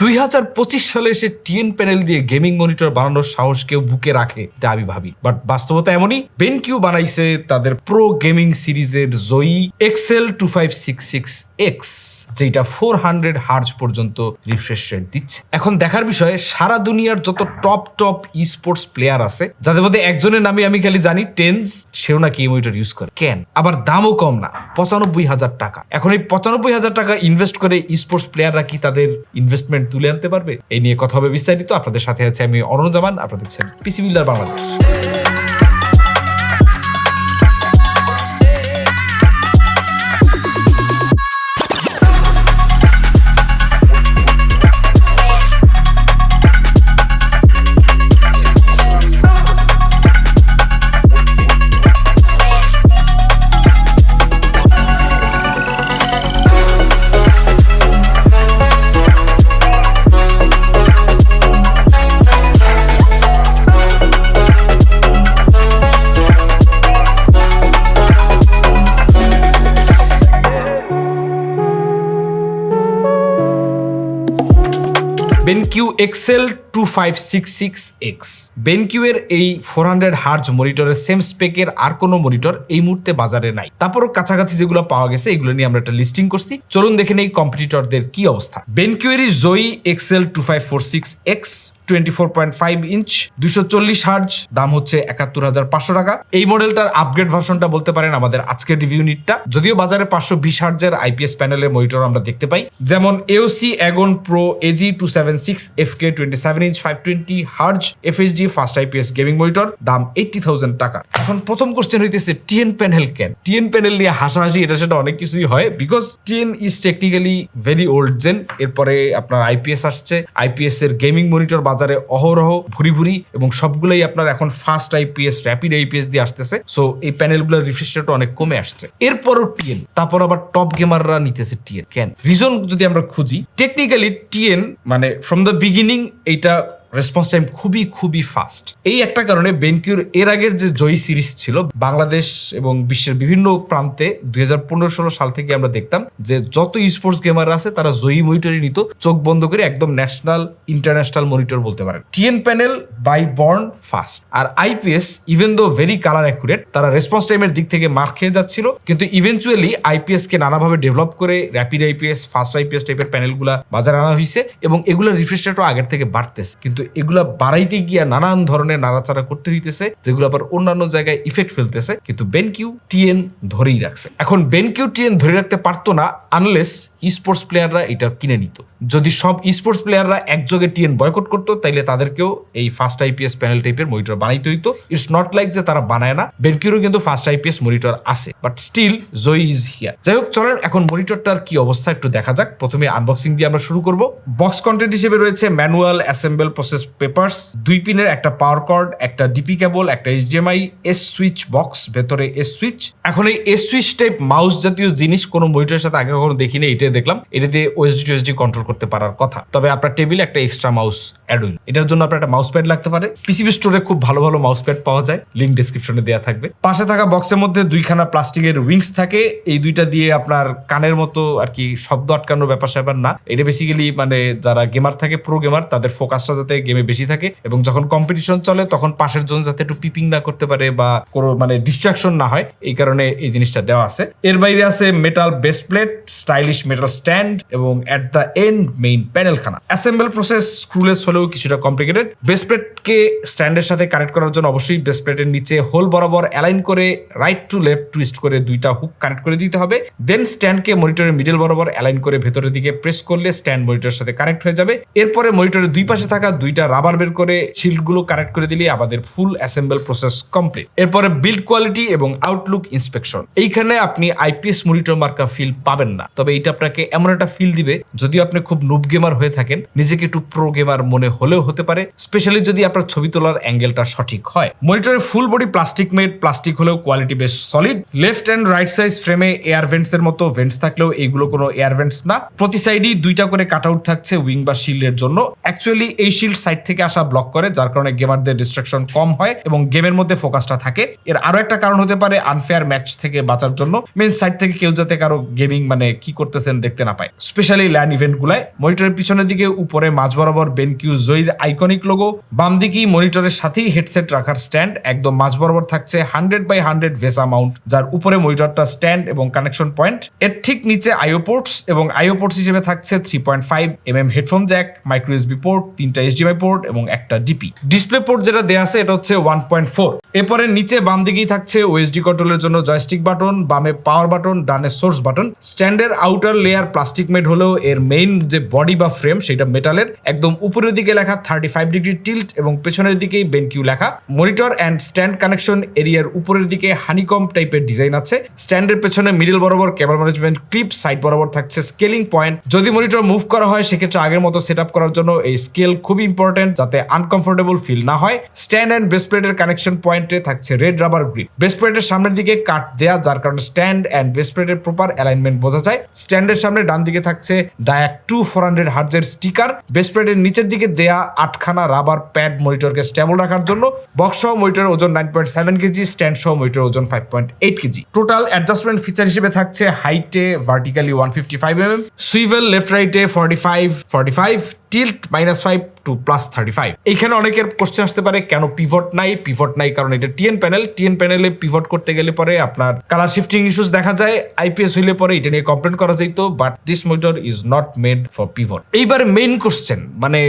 দুই হাজার পঁচিশ সালে এসে টিএন প্যানেল দিয়ে গেমিং মনিটর বানানোর সাহস কেউ বুকে রাখে, এটা আমি ভাবি। বাট বাস্তবতা এমনই, বেনকিউ বানাইছে তাদের প্রো গেমিং সিরিজের Zowie XL two five six six X যেটা ফোর হান্ড্রেড হার্জ পর্যন্ত রিফ্রেশ রেট দিচ্ছে। এখন দেখার বিষয়ে, সারা দুনিয়ার যত top top esports player আছে, যাদের মধ্যে একজনের নামে আমি খালি জানি টেন্স সেও নাকি এই মনিটর ইউজ করে। কেন? আবার দামও কম না, পঁচানব্বই হাজার টাকা। এখন এই পঁচানব্বই হাজার টাকা ইনভেস্ট করে ই স্পোর্টস প্লেয়াররা কি তাদের ইনভেস্টমেন্ট তুলে আনতে পারবে? এই নিয়ে কথা হবে বিস্তারিত। আপনাদের সাথে আছে আমি অরুণ জামান, আপনাদের PC builder Bangladesh. BenQ XL two five six six X. BenQ এর এই ফোর হান্ড্রেড হার্জ মনিটরের সেম স্পেকের আর কোনো মনিটর এই মুহূর্তে বাজারে নাই। তারপরও কাছাকাছি যেগুলো পাওয়া গেছে, এগুলো নিয়ে আমরা একটা লিস্টিং করছি। চলুন দেখে নেই কম্পিটিটরদের কি অবস্থা। বেনকিউ এর Zowie XL two five four six X twenty four point five inch দুশো চল্লিশ হার্জ, দাম হচ্ছে একাত্তর হাজার পাঁচশো টাকা। এই মডেলটার আপগ্রেড ভার্সনটা বলতে পারেন আমাদের আজকের রিভিউ নিটটা যদিও বাজারে পাঁচশো বিশ হার্জের আইপিএস প্যানেলের মনিটর আমরা দেখতে পাই। যেমন AOC Agon Pro AG two seven six F K twenty seven inch five twenty hertz FSD fast IPS gaming monitor দাম এইটটি থাউজেন্ড টাকা। এখন প্রথম কোশ্চেন হইতেছে টিএন প্যানেল কেন? টিএন প্যানেল নিয়ে হাসাহাসি, এটা সেটা অনেক কিছুই হয় because TN is technically very old gen এরপরে আপনার আইপিএস আসছে আইপিএস এর গেমিং মনিটর বাজারে অহরহ, ভুরি ভুরি, এবং সবগুলোই আপনার এখন ফাস্ট আইপিএস র্যাপিড আইপিএস দিয়ে আসতেছে সো এই প্যানেলগুলোর রিফ্রেশ রেট অনেক কমে আসছে। এরপরও টিএন তারপর আবার টপ গেমাররা নিতেছে টিএন কেন? রিজন যদি আমরা খুঁজি টেকনিক্যালি টিএন মানে ফ্রম দ্য বিগিনিং এইটা রেসপন্স টাইম খুবই খুবই ফাস্ট এই একটা কারণে বেনকিউর এর আগের যে জয়ী সিরিজ ছিল, বাংলাদেশ এবং বিশ্বের বিভিন্ন প্রান্তে দুই হাজার পনেরো ষোলো সাল থেকে আমরা দেখতাম যে যত স্পোর্টস গেমার আছে, তারা জয়ী মনিটরই নিত, চোখ বন্ধ করে একদম ন্যাশনাল ইন্টারন্যাশনাল মনিটর বলতে পারেন। TN panel by born fast R IPS even though very colour accurate তারা রেসপন্স টাইমের দিক থেকে মার খেয়ে যাচ্ছিল, কিন্তু ইভেনচুয়ালি আইপিএস কে নানাভাবে ডেভেলপ করে র্যাপিড আইপিএস ফাস্ট আইপিএস টাইপের প্যানেলগুলা বাজারে আনা হয়েছে এবং এগুলোর রিফ্রেশ রেটও আগের থেকে বাড়তেছে। কিন্তু এগুলা বাড়াইতে গিয়া নানান ধরনের নাড়াচাড়া করতে হইতেছে, যেগুলো আবার অন্যান্য জায়গায় ইফেক্ট ফেলতেছে, কিন্তু বেনকিউ টিএন ধরেই রাখছে। এখন বেনকিউ টিএন ধরে রাখতে পারতো না আনলেস স্পোর্টস প্লেয়াররা এটা কিনে নিত। যদি সব স্পোর্টস প্লেয়াররা একযোগে টিএন বয়কট করতো, তাইলে তাদেরকেও এই ফার্স্ট আইপিএস প্যানেল টাইপের মনিটর বানাইতে হইতো। ইটস নট লাইক যে তারা বানায় না বেনকিউরও কিন্তু ফার্স্ট আইপিএস মনিটর আছে but still Zowie is here যাই হোক, চলেন এখন মনিটরটার কি অবস্থা একটু দেখা যাক। প্রথমে আনবক্সিং দিয়ে আমরা শুরু করব। বক্স কন্টেন্ট হিসেবে রয়েছে ম্যানুয়াল অ্যাসেম্বল প্রসেস পেপার্স দুই পিনের একটা পাওয়ার কর্ড একটা ডিপি কেবল একটা এইচডিএমআই এস সুইচ বক্স ভেতরে এস সুইচ এখন এই এস সুইচ টাইপ মাউস জাতীয় জিনিস কোনো মনিটরের সাথে আগে কখনো দেখিনি, এটাই দেখলাম। এটা দিয়ে ওএসডি টুএসডি কন্ট্রোল করতে পারার কথা। তবে আপনার টেবিলে একটা এক্সট্রা মাউস অ্যাড হইল এটার জন্য আপনার একটা মাউস প্যাড লাগতে পারে। পিসিবি স্টোরে খুব ভালো ভালো মাউস প্যাড পাওয়া যায়। লিঙ্ক ডিসক্রিপশনে দেওয়া থাকবে। পাশে থাকা বক্সের মধ্যে দুইখানা প্লাস্টিকের উইংস থাকে। এই দুইটা দিয়ে আপনার কানের মতো আর কি শব্দ আটকানোর ব্যাপার স্যাপার না। এটা বেসিক্যালি মানে যারা গেমার থাকে প্রো গেমার তাদের ফোকাসটা যাতে গেমে বেশি থাকে এবং যখন কম্পিটিশন চলে, তখন পাশের জন যাতে একটু পিপিং না করতে পারে বা কোনো মানে ডিস্ট্রাকশন না হয়। এই কারণে এই জিনিসটা দেওয়া আছে। এর বাইরে আছে metal base plate stylish metal stand এবং at the end main panel খানা অ্যাসেম্বল প্রসেস স্ক্রুলেস হলেও কিছুটা কমপ্লিকেটেড বেস প্লেটকে স্ট্যান্ডের সাথে কানেক্ট করার জন্য অবশ্যই বেস নিচে হোল বরাবর অ্যালাইন করে রাইট টু লেফট টুইস্ট করে দুইটা হুক কানেক্ট করে দিতে হবে। দেন স্ট্যান্ডকে মনিটরের মিডল বরাবর অ্যালাইন করে ভেতরের দিকে প্রেস করলে স্ট্যান্ড মনিটরের সাথে কানেক্ট হয়ে যাবে। এরপরে মনিটরের দুই পাশে থাকা দুইটা রাবার বের করে শিল্ডগুলো কানেক্ট করে দিলে আমাদের ফুল অ্যাসেম্বল প্রসেস কমপ্লিট এরপরে বিল্ড কোয়ালিটি এবং আউটলুক ইন্সপেকশন এইখানে আপনি আইপিএস মনিটর মার্কা ফিল পাবেন না। তবে এটা আপনাকে এমন একটা ফিল দিবে যদি আপনি খুব নুব গেমার হয়ে থাকেন, নিজেকে একটু প্রো গেমার মনে মনে হলেও হতে পারে স্পেশালি যদি আপনার ছবি তোলার অ্যাঙ্গেলটা সঠিক হয়। মনিটরের full body plastic made plastic হলেও কোয়ালিটি বেশ solid left and right size ফ্রেমে এয়ার ভেন্টস এর মতো ভেন্টস থাকলেও এইগুলো কোনো এয়ার ভেন্টস না। প্রতি সাইডই দুইটা করে কাট আউট থাকছে উইং বা শিল্ডের জন্য। অ্যাকচুয়ালি এই শিল্ড সাইড থেকে আসা ব্লক করে, যার কারণে গেমারদের ডিস্ট্রাকশন কম হয় এবং গেমের মধ্যে ফোকাসটা থাকে। এর আরও একটা কারণ হতে পারে আনফেয়ার ম্যাচ থেকে বাঁচার জন্য। মেন সাইড থেকে কেউ যাতে কারও গেমিং মানে কি করতেছেন দেখতে না পায়। স্পেশালি ল্যান্ড ইভেন্ট গুলায়। মনিটরের পিছনের দিকে উপরে মাঝ বরাবর বেনকিউ জয়ীর আইকনিক লোগো বাম দিকেই মনিটরের সাথেই হেডসেট রাখার স্ট্যান্ড একদম মাঝ বরাবর থাকছে hundred by hundred VESA mount যার উপরে মনিটরটা স্ট্যান্ড এবং কানেকশন পয়েন্ট এর ঠিক নিচে আইওপোর্টস এবং আইওপোর্টস হিসেবে থাকছে three point five M M headphone jack micro USB port তিনটা এইচডিএমআই পোর্ট এবং একটা ডিপি ডিসপ্লে পোর্ট যেটা দেয়া আছে, এটা হচ্ছে ওয়ান পয়েন্ট ফোর এরপরে নিচে বাম দিকেই থাকছে ওএসডি কন্ট্রোলের জন্য জয়স্টিক বাটন বামে পাওয়ার বাটন ডানে সোর্স বাটন স্ট্যান্ডের আউটার লেয়ার প্লাস্টিক মেড হলেও এর মেইন যে বডি বা ফ্রেম সেটা মেটালের একদম উপরের দিকে লেখা থার্টি ফাইভ ডিগ্রি টিল্ট এবং পেছনের দিকেই বেনকিউ লেখা। মনিটর অ্যান্ড স্ট্যান্ড কানেকশন এরিয়ার উপরের দিকে হানিকম টাইপের ডিজাইন আছে। স্ট্যান্ডের পেছনে মিডল বরাবর ক্যামেরা ম্যানেজমেন্ট ক্লিপ সাইড বরাবর থাকছে স্কেলিং পয়েন্ট যদি মনিটর মুভ করা হয়, সেক্ষেত্রে আগের মতো সেট করার জন্য এই স্কেল খুবই ইম্পর্টেন্ট যাতে আনকমফোর্টেবল ফিল না হয়। স্ট্যান্ড অ্যান্ড বেস প্লেটের কানেকশন পয়েন্টে থাকছে রেড রাবার গ্রিপ বেস প্লেটের সামনের দিকে কাট দেয়া, যার কারণে স্ট্যান্ড অ্যান্ড বেস প্লেটের প্রপার অ্যালাইনমেন্ট বোঝা যায়। স্ট্যান্ডের সামনে ডান দিকে থাকছে ডায়াক টু ফোর হান্ড্রেড হার্জের স্টিকার বেস প্লেটের নিচের দিকে দেয়া আটখানা রাবার প্যাড মনিটরকে স্টেবল রাখার জন্য বক্স সহ মনিটরের ওজন nine point seven K G stand সহ মনিটরের ওজন five point eight K G. Total adjustment feature হিসেবে থাকছে হাইটে vertically one fifty five M M swivel left রাইটে forty five forty five tilt minus five two plus thirty five এখানে অনেকের question আসতে পারে, কেন পিভট নাই? পিভট নাই কারণ এটা টিএন প্যানেল টিএন প্যানেলে পিভট করতে গেলে পরে আপনার কালার শিফটিং ইস্যুস দেখা যায় আইপিএস হইলে পরে এটা নিয়ে কমপ্লেন করা যেত but this monitor is not made for pivot এইবার মেইন কোশ্চেন মানে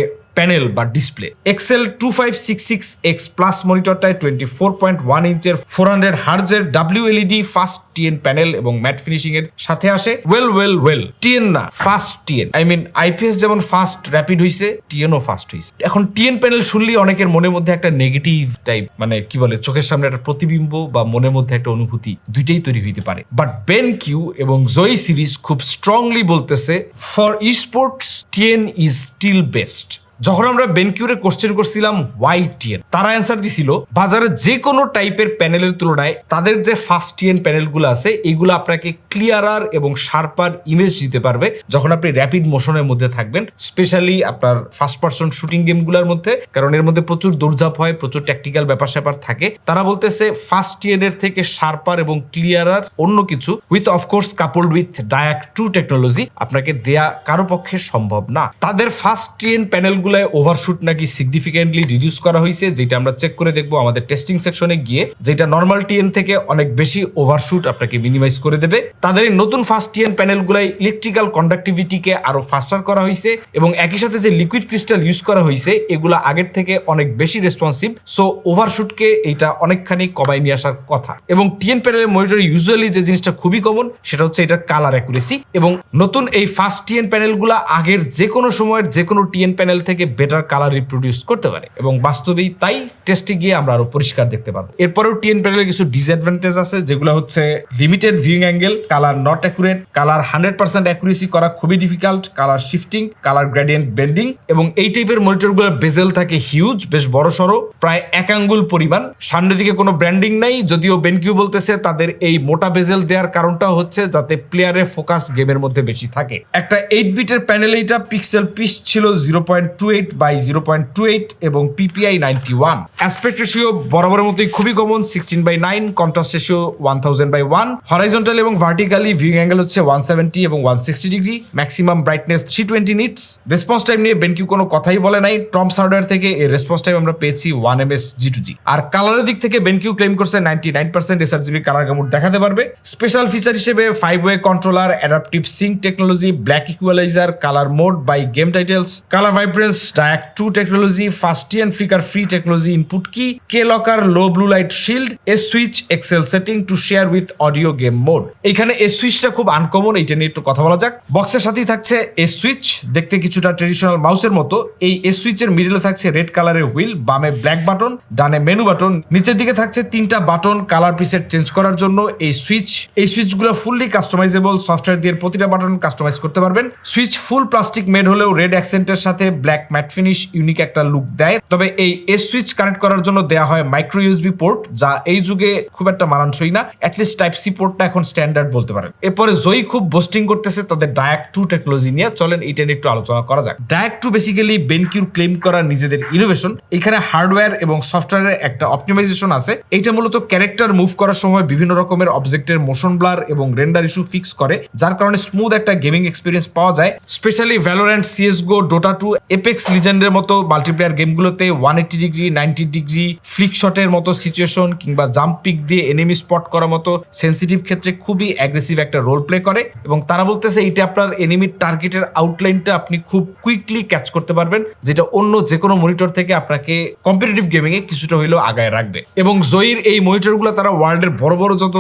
প্যানেল বা display XL two five six six X plus মনিটরটায় twenty four point one ইঞ্চের four hundred হার্জের W LED fast TN panel এবং matte finishing এর সাথে আসে। Well well well TN না fast TN I mean IPS যেমন fast rapid হইছে টিএনও fast হয়েছে এখন টিএন প্যানেল শুনলেই অনেকের মনের মধ্যে একটা নেগেটিভ টাইপ মানে কি বলে, চোখের সামনে একটা প্রতিবিম্ব বা মনের মধ্যে একটা অনুভূতি দুইটাই তৈরি হইতে পারে। বাট বেন কিউ এবং জয় সিরিজ খুব স্ট্রংলি বলতেছে for esports T N is still best যখন আমরা বেনকিউরে কোশ্চেন করছিলাম ওয়াই টিএন তারা অ্যান্সার দিছিল, বাজারে যে কোনো টাইপের প্যানেলের তুলনায় তাদের যে ফার্স্ট টিএন প্যানেলগুলো আছে এইগুলো আপনাকে ক্লিয়ারার এবং শার্পার ইমেজ দিতে পারবে যখন আপনি র্যাপিড মোশনের মধ্যে থাকবেন স্পেশালি আপনার ফার্স্ট পার্সন শুটিং গেমগুলোর মধ্যে, কারণ এর মধ্যে প্রচুর দৌড়ঝাপ হয়, প্রচুর ট্যাকটিক্যাল ব্যাপার স্যাপার থাকে। তারা বলতেছে ফার্স্ট টিএন এর থেকে শার্পার এবং ক্লিয়ারার অন্য কিছু with of course coupled with DyAc two technology আপনাকে দেয়া কারও পক্ষে সম্ভব না। তাদের ফার্স্ট টিএন প্যানেল গুলায় ওভারশুট নাকি সিগনিফিকেন্টলি রিডিউস করা হয়েছে যেটা আমরা চেক করে দেখব আমাদের টেস্টিং সেকশনে গিয়ে, যেটা নর্মাল টিএন থেকে অনেক বেশি ওভারশুট আপনাকে মিনিমাইজ করে দেবে। তাদের এই নতুন ফার্স্ট টিএন প্যানেল গুলাই ইলেকট্রিক্যাল কন্ডাক্টিভিটিকে আরও ফাস্টার করা হয়েছে এবং একই সাথে যে লিকুইড ক্রিস্টাল ইউজ করা হয়েছে এগুলা আগের থেকে অনেক বেশি রেসপন্সিভ সো ওভারশুটকে এইটা অনেকখানি কমাই নিয়ে আসার কথা। এবং টিএন প্যানেলের মনিটর ইউজুয়ালি যে জিনিসটা খুবই কমন সেটা হচ্ছে এটার কালার অ্যাকুরেসি এবং নতুন এই ফার্স্ট টিএন প্যানেলগুলা আগের যে কোনো সময়ের যে কোনো টিএন প্যানেল থেকে বেটার কালার রিপ্রোডিউস করতে পারে এবং বাস্তবেই তাই টেস্টে গিয়ে আমরা আরও পরিষ্কার দেখতে পারব। এরপরেও টিএন প্যানেলে কিছু ডিসঅ্যাডভান্টেজ আছে, যেগুলো হচ্ছে limited viewing angle colour not accurate colour hundred percent accuracy করা খুবই difficult colour shifting colour gradient bending এবং এই টাইপের মনিটরগুলোর বেজেল থাকে হিউজ বেশ বড় সড়ো, প্রায় এক আঙ্গুল পরিমাণ। সামনের দিকে কোনো ব্র্যান্ডিং নাই, যদিও বেনকিউ বলতেছে তাদের এই মোটা বেজেল দেওয়ার কারণটা হচ্ছে যাতে প্লেয়ারের ফোকাস গেমের মধ্যে বেশি থাকে। একটা এইট বিটের প্যানেল এইটা পিক্সেল পিস ছিল zero point two eight by zero point two eight এবং PPI ninety one aspect ratio বরাবরের মতোই খুবই common sixteen by nine contrast ratio one thousand by one horizontal এবং ভার্টিক্যালি ভিউইং অ্যাঙ্গেল হচ্ছে one seventy এবং one sixty degree maximum brightness three twenty nits response time নিয়ে BenQ কোনো কথাই বলে নাই। টম হার্ডওয়্যার থেকে এই রেসপন্স টাইম আমরা পেয়েছি one M S G to G আর কালারের দিক থেকে বেনকিউ ক্লেম করছে ninety nine percent S R G B colour gamut দেখাতে পারবে। স্পেশাল ফিচার হিসেবে five way controller adaptive sync technology black equalizer colour mode by game titles colour vibrance DyAc two technology ফাস্টিয়ান flicker free technology input কি কে locker low blue light shield S switch X L setting to share with audio game mode এখানে এ সুইচটা খুব uncommon এইটা নিয়ে একটু কথা বলা যাক। বক্সের সাথেই থাকছে এ সুইচ দেখতে কিছুটা ট্রেডিশনাল মাউসের মতো। এই এ সুইচের মিডলে থাকছে রেড কালারের হুইল বামে ব্ল্যাক বাটন ডানে মেনু বাটন নিচের দিকে থাকছে তিনটা বাটন কালার প্রিসেট চেঞ্জ করার জন্য এই সুইচ এই সুইচগুলো ফুললি কাস্টমাইজেবল সফটওয়্যার দিয়ে প্রতিটা বাটন কাস্টমাইজ করতে পারবেন। সুইচ ফুল প্লাস্টিক মেড হলেও রেড অ্যাক্সেন্টের সাথে ব্ল্যাক ম্যাট ফিনিশ ইউনিক একটা লুক দেয়। তবে এই এস সুইচ কানেক্ট করার জন্য দেওয়া হয় মাইক্রো ইউএসবি পোর্ট যা এই যুগে খুব একটা মানানসই না। অ্যাটলিস্ট টাইপ সি পোর্টটা এখন স্ট্যান্ডার্ড বলতে পারেন। এরপরে জয়ী খুব বোস্টিং করতেছে তাদের ডায়াক টু টেকনোলজি নিয়ে। চলেন এটা নিয়ে একটু আলোচনা করা যাক। ডায়াক টু বেসিক্যালি বেনকিউর ক্লেম করা নিজেদের ইনোভেশন এখানে হার্ডওয়্যার এবং সফটওয়্যারের একটা অপটিমাইজেশন আছে। এটা মূলত ক্যারেক্টার মুভ করার সময় বিভিন্ন রকমের অবজেক্টের মোশন ব্লার এবং রেন্ডার ইস্যু ফিক্স করে, যার কারণে স্মুথ একটা গেমিং এক্সপিরিয়েন্স পাওয়া যায়। Specially Valorant CSGO Dota to Apex লিজেন্ডের মতো multiplayer গেমগুলোতে one eighty degree ninety degree flick শটের মতো সিচুয়েশন কিংবা জাম্প পিক দিয়ে এনিমি স্পট করার মতো সেন্সিটিভ ক্ষেত্রে খুবই অ্যাগ্রেসিভ একটা রোল প্লে করে এবং তারা বলতেছে এটা আপনার এনিমির টার্গেটের আউটলাইনটা আপনি খুব কুইকলি ক্যাচ করতে পারবেন, যেটা অন্য যে কোনো মনিটর থেকে আপনাকে কম্পিটিটিভ গেমিং এ কিছুটা হইলেও আগায় রাখবে। এবং জয়ীর এই মনিটরগুলো তারা ওয়ার্ল্ডের বড় বড় যত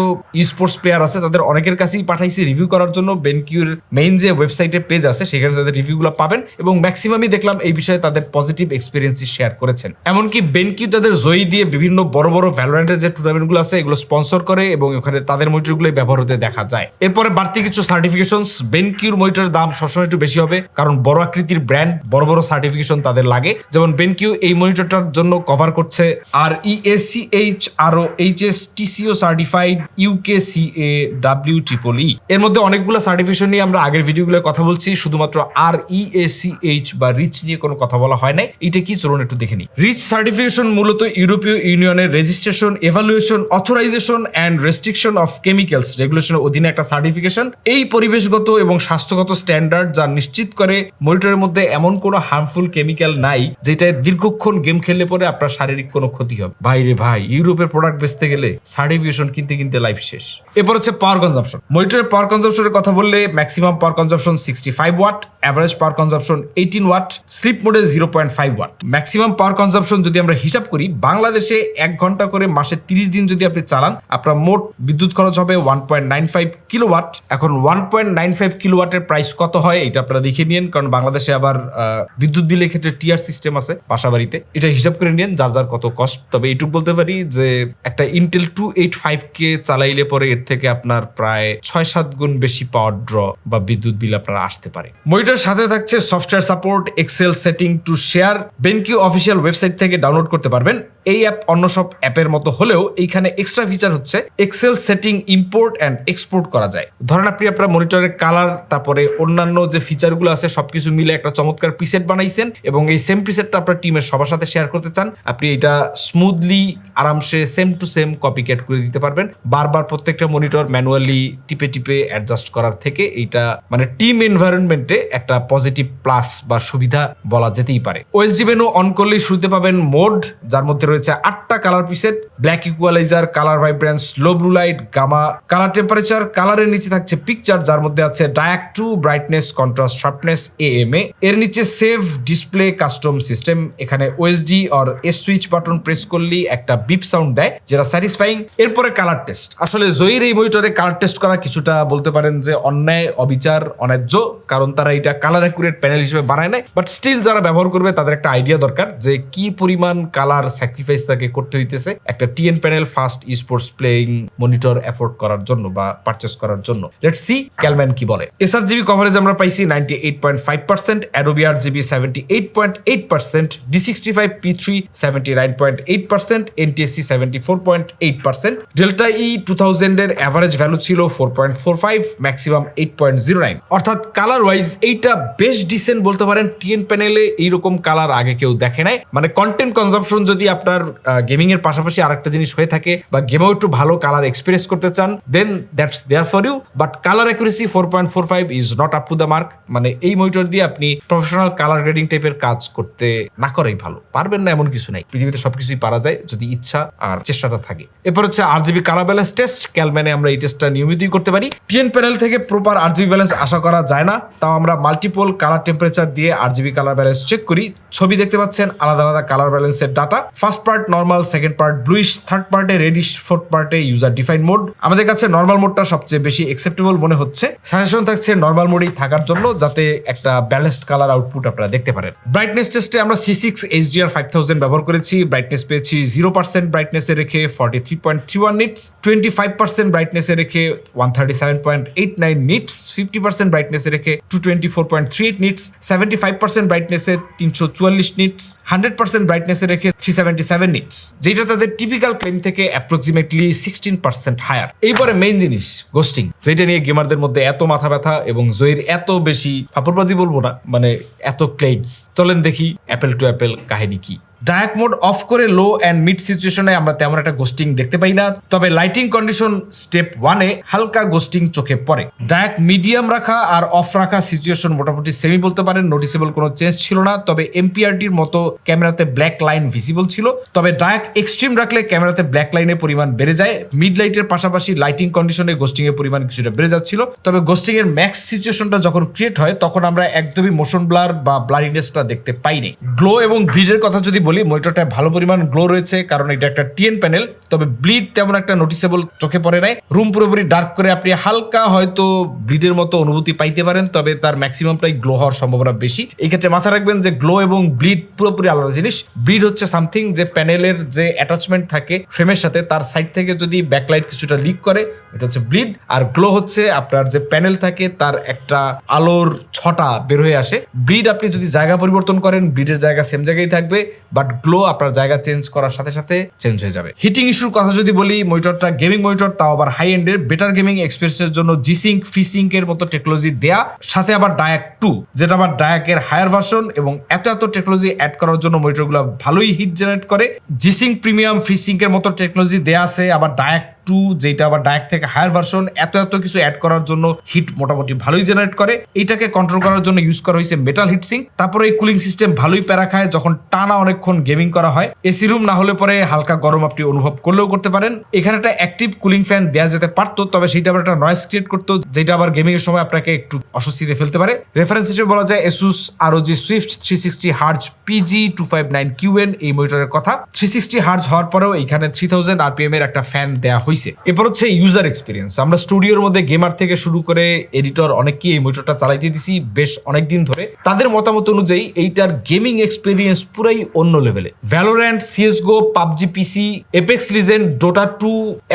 স্পোর্টস প্লেয়ার আছে তাদের অনেকের কাছেই পাঠাইছে রিভিউ করার জন্য। বেনকিউর মেইন যে ওয়েবসাইটে পেজ আছে, সেখানে তাদের রিভিউগুলো পাবেন এবং ম্যাক্সিমামই দেখলাম এই বিষয়ে তাদের পজিটিভ এক্সপিরিয়েন্সই শেয়ার করেছেন। এমনকি বেনকিউ তাদের জয়ী দিয়ে বিভিন্ন বড় বড় ভ্যালোরেন্টের যে টুর্নামেন্টগুলো আছে, এগুলো স্পন্সর করে এবং ওখানে তাদের মনিটরগুলোই ব্যবহার হতে দেখা যায়। এরপরে বাড়তি কিছু সার্টিফিকেশন বেনকিউর মনিটরের দাম সবসময় একটু বেশি হবে, কারণ বড় আকৃতির ব্র্যান্ড বড় বড় সার্টিফিকেশন তাদের লাগে। যেমন বেনকিউ এই মনিটরটার জন্য কভার করছে আর E E S C H H S TCO certified U K C A W triple E এর মধ্যে অনেকগুলো সার্টিফিকেশন নিয়ে আমরা আগের ভিডিওগুলো কথা বলছি, শুধুমাত্র আর E ইএসিএইচ বা রিচ নিয়ে কোনো কথা বলা হয় নাই। এটা কি? চলুন একটু দেখে নিই। রিচ সার্টিফিকেশন মূলত ইউরোপীয় ইউনিয়নের registration evaluation authorization and restriction of chemicals রেগুলেশনের অধীনে একটা সার্টিফিকেশন এই পরিবেশগত এবং স্বাস্থ্যগত স্ট্যান্ডার্ড যা নিশ্চিত করে মনিটরের মধ্যে এমন কোনো হার্মফুল কেমিক্যাল নাই যেটা দীর্ঘক্ষণ গেম খেললে পরে আপনার শারীরিক কোনো ক্ষতি হবে। ভাইরে ভাই, ইউরোপের প্রোডাক্ট বেচতে গেলে সার্টিফিকেশন কিনতে কিনতে লাইফ শেষ। এরপর হচ্ছে পাওয়ার কনজাম্পশন মনিটরের পাওয়ার কনজাম্পশনের কথা বললে maximum power consumption sixty five watt average power consumption eighteen watt sleep মোডে zero point five watt maximum power consumption যদি আমরা হিসাব করি, বাংলাদেশে এক ঘণ্টা করে মাসে তিরিশ দিন যদি আপনি চালান, আপনার মোট বিদ্যুৎ খরচ হবে one point nine five kilowatt এখন ওয়ান পয়েন্ট নাইন ফাইভ কিলোওয়াটের প্রাইস কত হয়, এটা আপনারা দেখে নিন, কারণ বাংলাদেশে আবার বিদ্যুৎ বিলের ক্ষেত্রে টিয়ার সিস্টেম আছে বাসা বাড়িতে এটা হিসাব করে নিন, যার যার কত কষ্ট তবে এইটুকু বলতে পারি যে একটা Intel two eight five K চালাইলে পরে এর থেকে আপনার প্রায় ছয় সাত গুণ বেশি পাওয়ার ড্র বা বিদ্যুৎ বিল আপনার আসতে পারে। মনিটর সাথে থাকছে software support X L setting to share BenQ official website থেকে ডাউনলোড করতে পারবেন? এই অ্যাপ অন্য সব অ্যাপের মতো হলেও এইখানে এক্সট্রা ফিচার হচ্ছে X L setting import and export করা যায়। ধরেন আপনি আপনার মনিটরের কালার তারপরে অন্যান্য যে ফিচারগুলো আছে, সবকিছু মিলে একটা চমৎকার প্রিসেট বানাইছেন এবং এই সেম প্রিসেটটা আপনার টিমের সবার সাথে শেয়ার করতে চান, আপনি এটা স্মুথলি আরামসে same to same copy cat করে দিতে পারবেন। বারবার প্রত্যেকটা মনিটর ম্যানুয়ালি টিপে টিপে অ্যাডজাস্ট করার থেকে এইটা মানে টিম এনভায়রনমেন্টে একটা পজিটিভ প্লাস বা সুবিধা বলা যেতেই পারে। ওএসডি মেনু অন করলেই শুরুতে পাবেন মোড যার মধ্যে রয়েছে আটটা colour preset black equalizer colour vibrance low blue light gamma colour temperature কালারের নিচে থাকছে পিকচার যার মধ্যে আছে DyAc two brightness contrast sharpness A M A এর নিচে সেভ ডিসপ্লে কাস্টম সিস্টেম এখানে OSD or S switch button press করলেই একটা বিপ সাউন্ড দেয়, যেটা স্যাটিসফাইং এরপরে কালার টেস্ট আসলে জয়ীর এই মনিটরে কালার টেস্ট করা কিছুটা বলতে পারেন যে অন্যায়, অবিচার, অন্যায্য, কারণ তারা এটা কালার অ্যাকুরেট প্যানেল হিসেবে বানায় নেয় বাট স্টিল যারা ব্যবহার করবে তাদের একটা আইডিয়া দরকার যে কি পরিমাণ কালার তাকে করতে হইতেছে একটা TN panel fast esports playing monitor afford করার জন্য বা পারচেস করার জন্য। লেটস সি ক্যালম্যান কি বলে। এসআর জিবি কভারেজ আমরা পাইছি ninety eight point five percent Adobe R G B seventy eight point eight percent D sixty five P three seventy nine point eight percent NTSC seventy four point eight percent delta E two থাউজেন্ডের average value ছিল four point four five maximum eight point zero nine অর্থাৎ colour wise এইটা বেশ dissent বলতে পারেন TN প্যানেলে এইরকম colour আগে কেউ দেখে নাই। মানে কন্টেন্ট কনজাম্পশন যদি আপনার গেমিং এর পাশাপাশি আরেকটা জিনিস হয়ে থাকে বা গেমেও একটু ভালো কালার এক্সপিরিয়েন্স করতে চান then that's there for you but colour accuracy four point four five is not up to the mark মানে এই মনিটর দিয়ে আপনি প্রফেশনাল কালার গ্রেডিং টাইপের কাজ করতে না করাই ভালো। পারবেন না এমন কিছু নাই। পৃথিবীতে সবকিছুই পারা যায় যদি ইচ্ছা আর চেষ্টাটা থাকে। এরপর হচ্ছে R G B colour balance test ক্যালম্যানে আমরা এই টেস্টটা নিয়মিতই করতে পারি। টিএন প্যানেল থেকে proper R G B balance আশা করা যায় না। তাও আমরা মাল্টিপল কালার টেম্পারেচার দিয়ে R G B colour balance check করি। ছবি দেখতে পাচ্ছেন, আলাদা আলাদা কালার ব্যালেন্সের data first first part, normal second part, bluish third পার্টে, রেডিশ ফোর্থ পার্টে ইউজার ডিফাইন মোড আমাদের কাছে নর্মাল মোডটা সবচেয়ে বেশি অ্যাকসেপ্টেবল মনে হচ্ছে। সাজেশন থাকছে নর্মাল মোডেই থাকার জন্য যাতে একটা ব্যালেন্সড কালার আউটপুট আপনারা দেখতে পারেন। ব্রাইটনেস টেস্টে আমরা C six HDR five thousand ব্যবহার করেছি। ব্রাইটনেস পেয়েছি জিরো পার্সেন্ট ব্রাইটনেসে রেখে forty three point three one nits twenty five percent ব্রাইটনেসে রেখে one thirty seven point eight nine nits fifty percent ব্রাইটনেসে রেখে two twenty four point three eight nits seventy five percent ব্রাইটনেসে তিনশো চুয়াল্লিশ nits hundred percent ব্রাইটনেসে রেখে three seventy seven nits যেটা তাদের typical claim থেকে approximately sixteen percent higher এইবারে main জিনিস গোস্টিং যেটা নিয়ে গেমারদের মধ্যে এত মাথা ব্যথা এবং জয়ের এত বেশি ফাপড়বাজি বলব না মানে এত ক্লেমস চলেন দেখি অ্যাপেল টু অ্যাপেল কাহিনী কি। ডায়াক মোড অফ করে লো অ্যান্ড মিড সিচুয়েশনে আমরা তেমন একটা গোস্টিং দেখতে পাই না। তবে লাইটিং কন্ডিশন স্টেপ ওয়ানে হালকা গোস্টিং চোখে পড়ে। ডায়াক মিডিয়াম রাখা আর অফ রাখা সিচুয়েশন মোটামুটি সেমি বলতে পারেন। নোটিসেবল কোনো চেঞ্জ ছিল না। তবে এমপিআরটির মতো ক্যামেরাতে ব্ল্যাক লাইন ভিজিবল ছিল। তবে ডায়াক এক্সট্রিম রাখলে ক্যামেরাতে ব্ল্যাক লাইনের পরিমাণ বেড়ে যায়। মিড লাইটের পাশাপাশি লাইটিং কন্ডিশনে গোস্টিং এর পরিমাণ কিছুটা বেড়ে যাচ্ছিল। তবে গোস্টিং এর ম্যাক্স সিচুয়েশনটা যখন ক্রিয়েট হয়, তখন আমরা একদমই মোশন ব্লার বা ব্লারিনেসটা দেখতে পাইনি। গ্লো এবং ব্লিডের কথা যদি বলি, মনিটরটায় ভালো পরিমাণ গ্লো রয়েছে, কারণ এটা একটা টিএন প্যানেল তবে ব্লিড তেমন একটা নোটিসেবল চোখে পড়ে নাই। রুম পুরোপুরি ডার্ক করে আপনি হালকা হয়তো ব্লিডের মতো অনুভূতি পাইতে পারেন, তবে তার ম্যাক্সিমামটাই গ্লো হওয়ার সম্ভাবনা বেশি। এই ক্ষেত্রে মাথা রাখবেন যে গ্লো এবং ব্লিড পুরোপুরি আলাদা জিনিস। ব্লিড হচ্ছে সামথিং যে প্যানেলের যে অ্যাটাচমেন্ট থাকে ফ্রেমের সাথে, তার সাইড থেকে যদি ব্যাকলাইট কিছুটা লিক করে, এটা হচ্ছে ব্লিড আর গ্লো হচ্ছে আপনার যে প্যানেল থাকে, তার একটা আলোর ছটা বের হয়ে আসে। ব্লিড আপনি যদি জায়গা পরিবর্তন করেন ব্লিডের জায়গা সেম জায়গায় থাকবে বাট গ্লো আপনার জায়গা চেঞ্জ করার সাথে সাথে চেঞ্জ হয়ে যাবে। হিটিং ইস্যুর কথা যদি বলি, মনিটরটা, গেমিং মনিটর, তাও আবার হাই এন্ডের বেটার গেমিং এক্সপিরিয়েন্সের জন্য জি সিঙ্ক ফি সিঙ্ক এর মতো টেকনোলজি দেয়া। সাথে আবার ডায়াক টু যেটা আবার ডায়াকের হায়ার ভার্সন এবং এত এত টেকনোলজি অ্যাড করার জন্য মনিটরগুলো ভালোই হিট জেনারেট করে। G sync premium FreeSync এর মতো টেকনোলজি দেয়া আছে, আবার ডায়াক টু যেটা আবার ডায়াক থেকে হায়ার ভার্সন এত এত কিছু অ্যাড করার জন্য হিট মোটামুটি ভালোই জেনারেট করে। এটাকে কন্ট্রোল করার জন্য ইউজ করা হয়েছে মেটাল হিট সিঙ্ক তারপরে এই কুলিং সিস্টেম ভালোই প্যারা খায় যখন টানা অনেকক্ষণ গেমিং করা হয়। এসি রুম না হলে পরে হালকা গরম আপনি অনুভব করলেও করতে পারেন। এখানে একটা অ্যাক্টিভ কুলিং ফ্যান দেওয়া যেতে পারতো, তবে সেটা আবার একটা নয়েস ক্রিয়েট করতো, যেটা আবার গেমিং এর সময় আপনাকে একটু অস্বস্তিতে ফেলতে পারে। রেফারেন্স হিসেবে বলা যায় এসুস আরও যে Swift three sixty hertz P G two five nine Q N এই মনিটরের কথা। থ্রি সিক্সটি হার্জ হওয়ার পরেও এখানে থ্রি থাউজেন্ড আরপিএম এর একটা ফ্যান দেওয়া হয়েছে। এরপর হচ্ছে ইউজার এক্সপিরিয়েন্স আমরা স্টুডিওর মধ্যে গেমার থেকে শুরু করে এডিটর অনেককেই এই মোটরটা চালাইতে দিছি বেশ অনেক দিন ধরে। তাদের মতামত অনুযায়ী এইটার গেমিং এক্সপিরিয়েন্স পুরাই অন্য লেভেলে Valorant CS GO PUBG PC Apex legend Dota two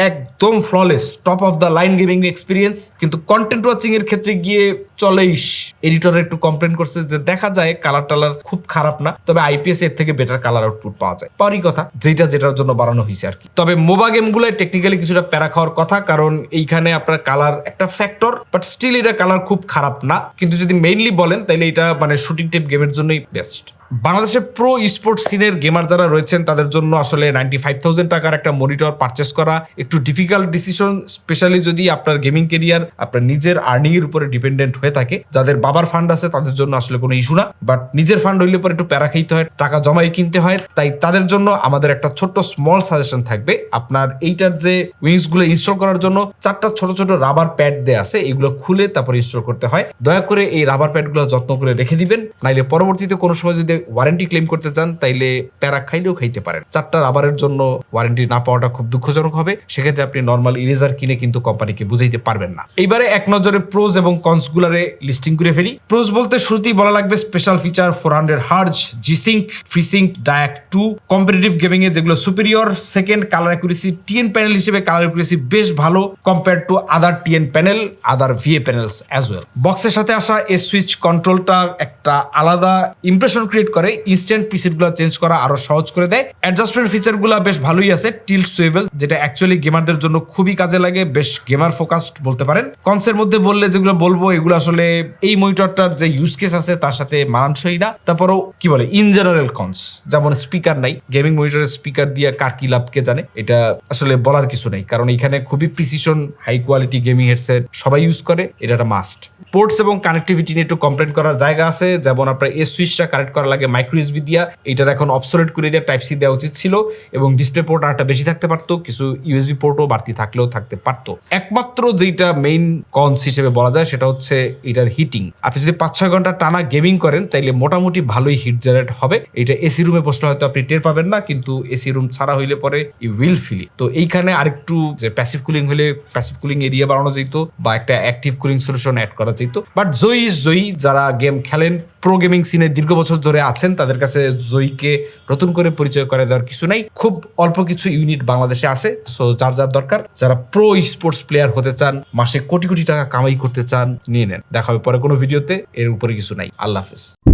একদম flawless top of the line gaming experience কিন্তু কন্টেন্ট ওয়াচিং এর ক্ষেত্রে গিয়ে চলেইস। এডিটর একটু কমপ্লেন করছে যে দেখা যায় কালার টালার খুব খারাপ না, তবে আইপিএস এর থেকে বেটার কালার আউটপুট পাওয়া যায়। পরই কথা, যেটা যেটার জন্য বাড়ানো হয়েছে আর কি। তবে মোবা গেমগুলো টেকনিক্যালি কিছুটা প্যারা খাওয়ার কথা, কারণ এইখানে আপনার কালার একটা ফ্যাক্টর বাট স্টিল এটা কালার খুব খারাপ না। কিন্তু যদি মেইনলি বলেন তাহলে এটা মানে শুটিং টেপ গেমের জন্যই বেস্ট বাংলাদেশের প্রো স্পোর্টস সিনের গেমার যারা রয়েছেন, তাদের জন্য আসলে নাইনটি ফাইভ থাউজেন্ড টাকার একটা মনিটর পারচেস করা একটু ডিফিকাল্ট ডিসিশন স্পেশালি যদি আপনার গেমিং কেরিয়ার আপনার নিজের আর্নিং এর উপরে ডিপেন্ডেন্ট হয়ে থাকে। যাদের বাবার ফান্ড আছে, তাদের জন্য আসলে কোনো ইস্যু না। বাট নিজের ফান্ড হইলে পরে একটু প্যারা খাইতে হয়, টাকা জমাই কিনতে হয়। তাই তাদের জন্য আমাদের একটা ছোট্ট স্মল সাজেশন থাকবে। আপনার এইটার যে উইংসগুলো ইনস্টল করার জন্য চারটা ছোট ছোট রাবার প্যাড দেয়া আছে, এগুলো খুলে তারপর ইনস্টল করতে হয়। দয়া করে এই রাবার প্যাডগুলো যত্ন করে রেখে দিবেন। নাইলে পরবর্তীতে কোনো সময় যদি ওয়ারেন্টি ক্লেম করতে চান, তাইলে প্যারা খাইলেও খাইতে পারেন। চারটা রাবারের জন্য ওয়ারেন্টি না পাওয়াটা খুব দুঃখজনক হবে। সেক্ষেত্রে আপনি নর্মাল ইরেজার কিনে কিন্তু কোম্পানিকে বুঝাইতে পারবেন না। এইবারে এক নজরে প্রোজ এবং কনস গুলারে লিস্টিং করে ফেলি। প্রোজ বলতে শুরুতেই বলা লাগবে special feature four hundred hertz G sync FreeSync DyAc two competitive gaming এ যেগুলো superior second colour accuracy TN panel হিসেবে কালার অ্যাকুরেসি বেশ ভালো compare to other TN panel other VA panels as well বক্সের সাথে আসা এ সুইচ কন্ট্রোলটা একটা আলাদা ইমপ্রেশন ক্রিয়েট করে ইনস্ট্যান্ট পিসিগুলো চেঞ্জ করা আরও সহজ করে দেয়। অ্যাডজাস্টমেন্ট ফিচারগুলো বেশ ভালোই আছে টিল্ট সুয়েবল যেটা অ্যাকচুয়ালি গেমারদের জন্য খুবই কাজে লাগে, বেশ গেমার ফোকাসড বলতে পারেন। কনসের মধ্যে বললে যেগুলো বলব, এগুলো আসলে এই মনিটরটার যে ইউজ কেস আছে, তার সাথে মানানসই না। তারপরও কি বলে ইন জেনারেল কনস যেমন স্পিকার নাই। গেমিং মনিটরের স্পিকার দিয়ে কার কি লাভ কে জানে, এটা আসলে বলার কিছু নেই। কারণ এখানে খুবই precision high quality gaming headset সবাই ইউজ করে, এটা একটা মাস্ট পোর্টস এবং কানেক্টিভিটি নিয়ে একটু কমপ্লেন করার জায়গা আছে, যেমন আপনার এস সুইচটা কানেক্ট করা লাগে মাইক্রো ইউএসবি দিয়া, এটার এখন অবসোলেট করে দিয়ে টাইপ সি দেওয়া উচিত ছিল এবং ডিসপ্লে পোর্ট আরটা বেশি থাকতে পারতো, কিছু ইউএসবি পোর্টও বাড়তি থাকলেও থাকতে পারতো। একমাত্র যেটা মেইন কনস হিসেবে বলা যায় সেটা হচ্ছে এটার হিটিং আপনি যদি পাঁচ ছয় ঘণ্টা টানা গেমিং করেন, তাইলে মোটামুটি ভালোই হিট জেনারেট হবে। এটা এসি রুমে বসলে হয়তো আপনি টের পাবেন না, কিন্তু এসি রুম ছাড়া হইলে পরে ইউ উইল ফিল তো এইখানে আরেকটু যে প্যাসিভ কুলিং হলে প্যাসিভ কুলিং এরিয়া বাড়ানো যেত বা একটা অ্যাক্টিভ কুলিং সলিউশন অ্যাড করা যেত বাট জয়ী জয়ী, যারা গেম খেলেন প্রো গেমিং সিনে দীর্ঘ বছর ধরে আছেন, তাদের কাছে জয়ীকে নতুন করে পরিচয় করে দেওয়ার কিছু নাই। খুব অল্প কিছু ইউনিট বাংলাদেশে আছে সো যার যার দরকার, যারা প্রো স্পোর্টস প্লেয়ার হতে চান, মাসে কোটি কোটি টাকা কামাই করতে চান, নিয়ে নেন। দেখা হবে পরে কোনো ভিডিওতে, এর উপরে কিছু নাই। আল্লাহ হাফেজ।